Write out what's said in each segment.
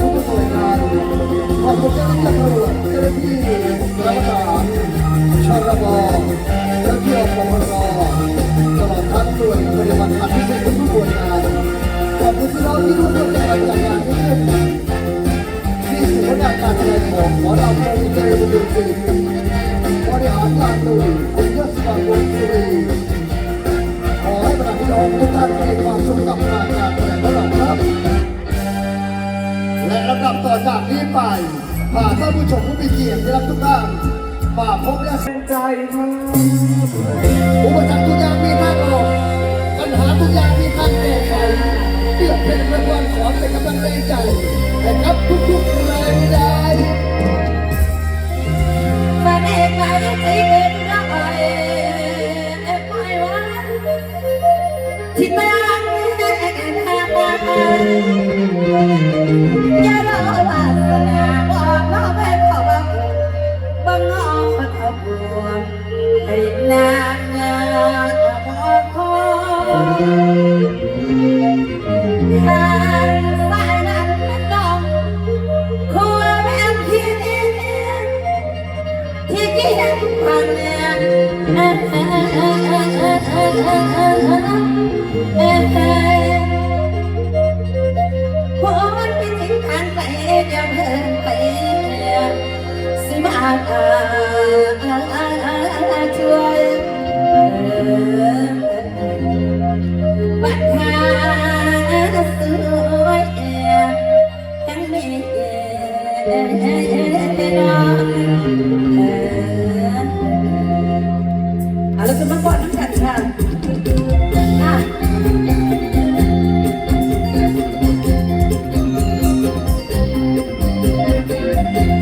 ผู้ประกอบการขอบคุณเจ้าหน้าที่ตำรวจเจ้าหน้ากรับาลชรบเจ้าหน้าที่อปพรตลอดทั้งหน่วยปฏิบัติการพิเศษทุกหน่วยงานขอบุณพี่น้องท่ร่วมกันนการงานที่ที่สื่อการการแสดงของหมอลำโปรเจกต์ดนตรีบริหารการดูคุณยศสมบูรณ์สุรี นี้ไปผ่านท่านผู้ชมผู้มีเกียรติได้รับทุกท่านมาพบและเส้นใจอุปสรรคทุกอย่างมีทางออกปัญหาทุกอย่างมีทางแก้ไขเพื่อเป็นระวัลขอเป็นกำลังแรใจให้กับทุกๆแรงใจมาเด็มาเด็ก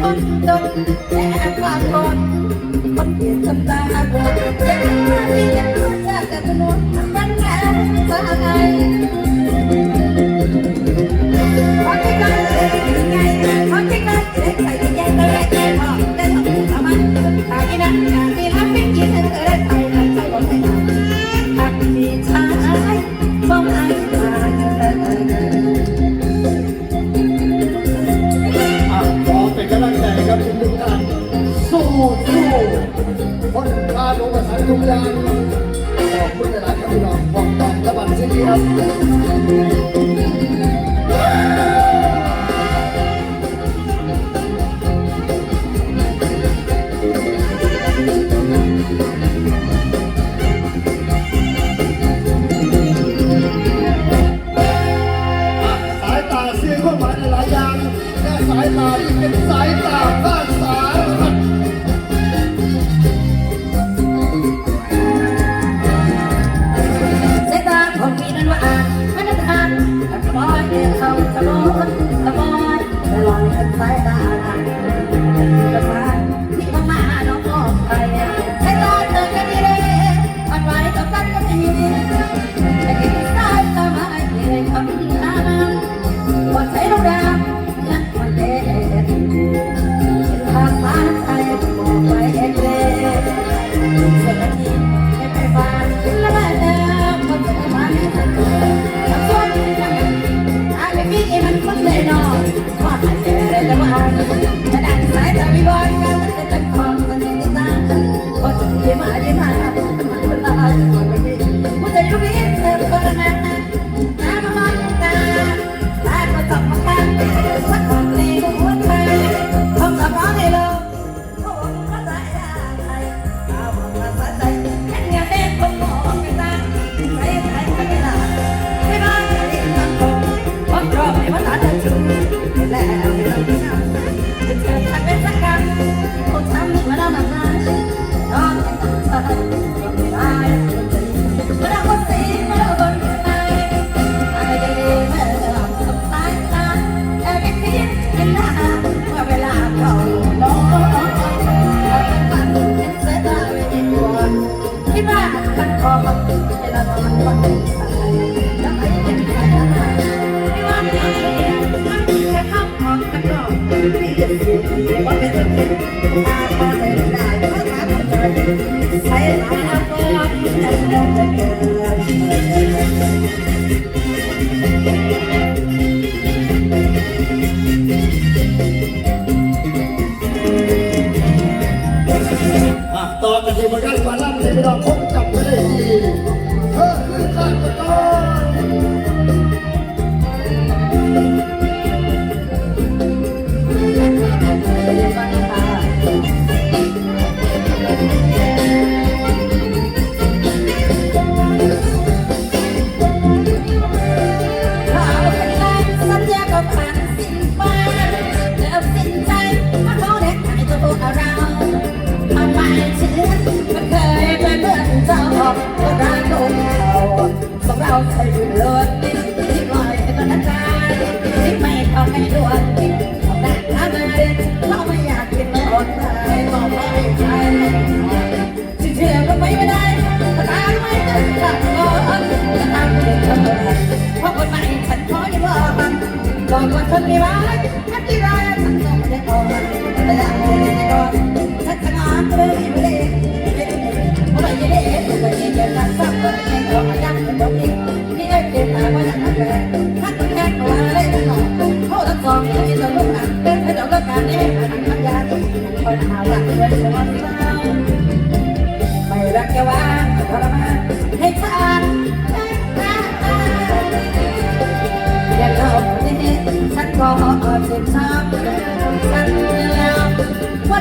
คนจนแค่ปากคนคนเที่สำตาบนจะทำอะไรยังรู้จักกันนู้นมันแค่สางพักกันเลยยังไงพักกันเลยใส่ สายตาเสียความหมหลายอย่างและสายตาที่เป็นสายตาบ้านสารพัตาของพี่นว่าอ่านมันนั้านแต่ยเดียวาขโมยขโมยระวังเนสายตาอ่อ่าน 那个 เราไม่ด่วนเราแต่งอะไรเราไม่อยากกินอดเราไม่ใช่สิเทียก็ไม่ได้ตาไม่ตื่นตาก็ตาตื่นตาเพราะคนใหม่ฉันขออย่บอกมับอกว่าฉันไม่รักฉันที่รักฉันองไม่ได้ออแต่ละคจะก่อนฉันจะนอนก็เลยไม่ได้ไม่ได้ไม่ได้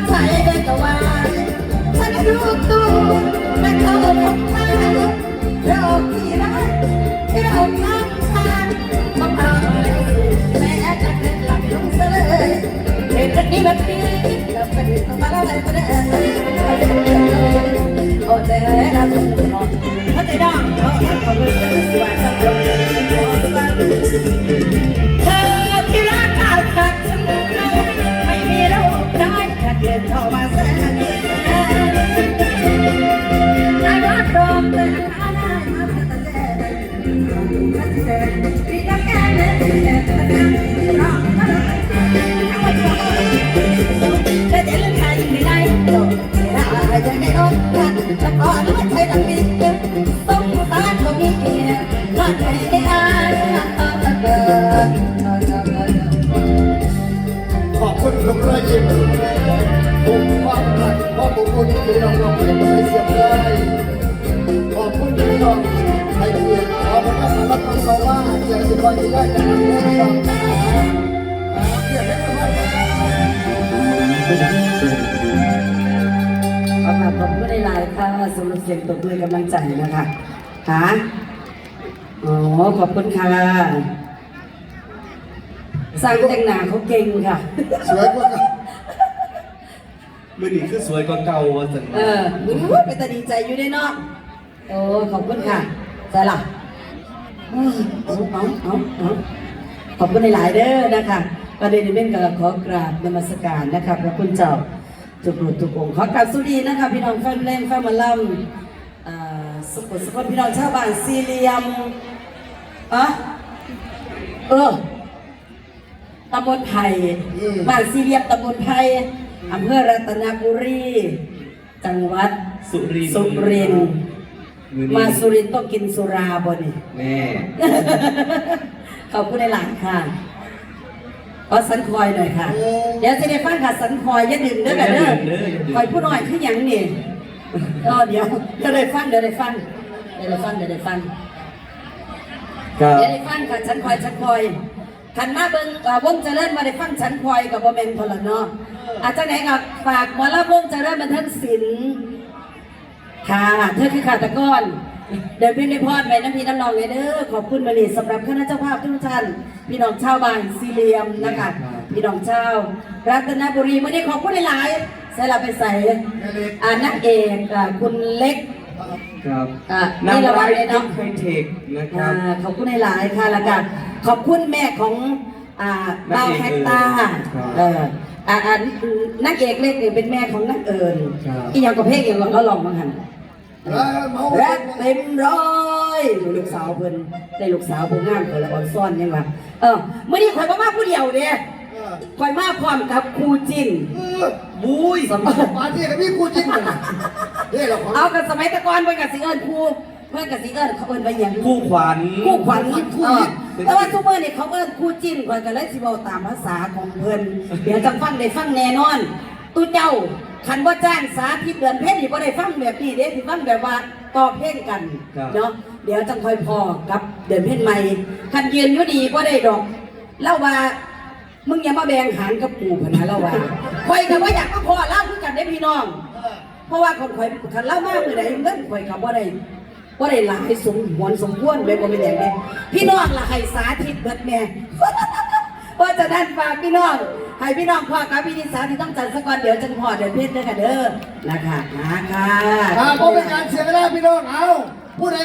ใจ ก่อนรักเคยรักมีตึกงสารก็มีเมียรักใครอายรัต้ระขอบคุณทุกรอยยิ้ควาควนที่เราเราเปลี่ยนไปเสียไปขอบคุณที่เราให้เกียรติขอบคุณที่สำรับคำสอนว่าอยากจะบอกที่ได้จากนั้นนะครั คะสำหรับเสียงตบมือกำลังใจนะคะค่ะอ๋อขอบคุณค่ะสร้างแต่งหนาเขาเก่งค่ะ สวยกว่ามือหนีคือสวยกว่าเก่าว่าสันเออมือเป็นตาดีใจอยู่ได้นอะโอ้ขอบคุณค่ะใจละเอาเอาเอาเอาขอบคุณหลาย ๆ เด้อนะคะประเด็นเป็นกับขอกราบนมัสการนะคะพระคุณเจ้า จุกหลุดทุกองค์ขอกราบสวัสดีนะคะพี่น้องแฟนเพลงแฟนหมาลัมอ่าสุขสุขพี่น้องชาวบ้านสี่เหลี่ยมอะเออตำบลไผ่บ้านสี่เหลี่ยมตำบลไผ่อำเภอรัตนบุรี จังหวัดสุรินทร์สุรินทร์มือมานี้สุรินทร์ต้องกินสุราบ่นี่แม่ขอบคุณในหลานค่ะ ขอสันคอยหน่อยค่ะ เดี๋ยวจะได้ฟังค่ะสันคอยอย่าดึงเด้อกันเด้อคอยผู้น้อยคือหยังนี่ก็เดี๋ยวเดี๋ยวได้ฟังเดี๋ยวได้ฟังเดี๋ยวได้ฟังเดี๋ยวได้ฟังครับเดี๋ยวได้ฟังค่ะฉันคอยฉันคอยขันมาเบิ่งเอ่อวงเจริญมาได้ฟังฉันคอยกับบ่แม่นพนละเนาะอาจารย์ไหนกับฝากหมอละวงเจริญบันเทิงศิลป์ค่ะเธอคือขาตะกอน เดี๋ยวพี่ได้พอดไปน้ำพี่น้ำนองเลยเด้อขอบคุณมาลีสำหรับคณะเจ้าภาพทุกท่าน พี่น้องชาวบ้านสี่เหลี่ยมนะคะ พี่น้องชาวรัตนบุรีไม่ได้ขอบคุณหลายๆใส่เราไปใส่อ่านักเอกอ่าคุณเล็กครับอะนางนี่เราร้ายไว้เนาะไฮเทคนะครับอ่าขอบคุณหลายๆค่ะแล้วก็ขอบคุณแม่ของอ่านัดากวเอกแฮกตาครับเอออ่าอ่านักเอกเล็กเนี่ยเป็นแม่ของนักเอิญครับอีกอย่างกับเพลงอย่างเราลองบ้างหัน แล้วเมารักเต็มร้อยลูกสาวเพิ่นได้ลูกสาวผู้งามเพิ่นละอ่อนซ่อนยังวะเออเมื่อนี้ข่อยมามาผู้เดียวเด้เออข่อยมาพร้อมกับครูจินเออบุ้ยสมัยมาที่กับพี่กูจริงเลยนะเฮ้ยเราขอเอากันสมัยแตะกอนเพิ่นกับสิเอิญครูเพิ่นกับสิเอิญเขาเอิญไปหยังคู่ขวัญคู่ขวัญคู่ยิบแต่ว่าทุกเมื่อนี่เขาเอิ้นคู่จิ้นข่อยก็เลยสิเว้าตามภาษาของเพิ่นเดี๋ยวจะฟังได้ฟังแน่นอน ตู้เจ้า คันบ่จ้างสาธิตเดือนเพ็ญนี่บ่ได้ฟังแบบนี้เด้สิฟังแบบว่าต่อเพลงกันเนาะเดี๋ยวจังค่อยพอกับเดือนเพ็ญใหม่คันยืนอยู่ดีบ่ได้ดอกเล่าว่ามึงอย่ามาแบ่งหารกับกูพะนะเล่าว่าข่อยก็บ่อยากมาพอเล่าคือกันได้พี่น้องเพราะว่าคนข่อยคันเล่ามากมื้อใดเงินข่อยก็บ่ได้ว่าได้หลายสมหวนสมควรเลยบ่เป็นอย่างนี้พี่น้องละให้สาธิตเบิดแม่ เพราะฉะนั้นฝากพี่น้องให้พี่น้องพ่อกับพี่นิสาที่ต้องจัดสกอนเดี๋ยวจังพอเดี๋ยวเพชรเด้อค่ะเด้อนะคะมาค่ะ อ่าเพราะเป็นการเสียเวลาพี่น้องเอาผู้ใด